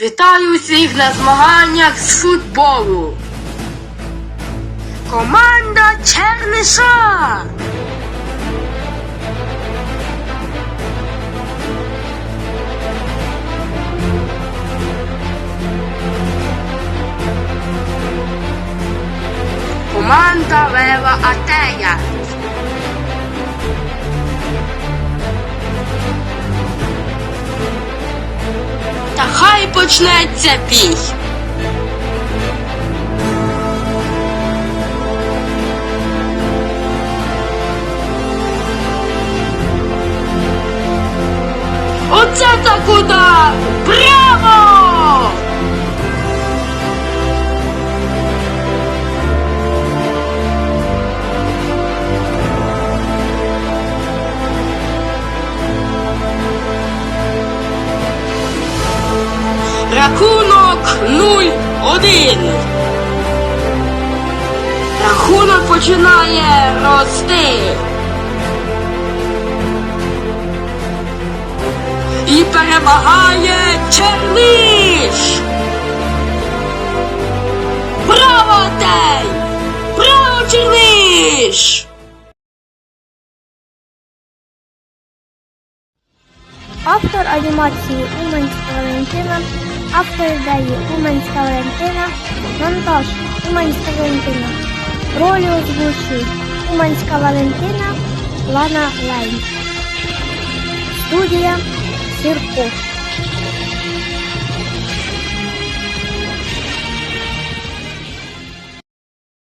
Вітаю всіх на змаганнях з футболу. Команда Черниша. Команда Лева Атея. Начинается бей! Оце так куда? Прямо. Рахунок 0-1. Рахунок починає рости. І перемагає Черниш. Браво, Тей! Браво, Черниш! Автор анімації Уманська Валентина, автор дає Уманська Валентина, монтаж Уманська Валентина. Ролі озвучують Уманська Валентина, Лана Лайн. Студія Сірко.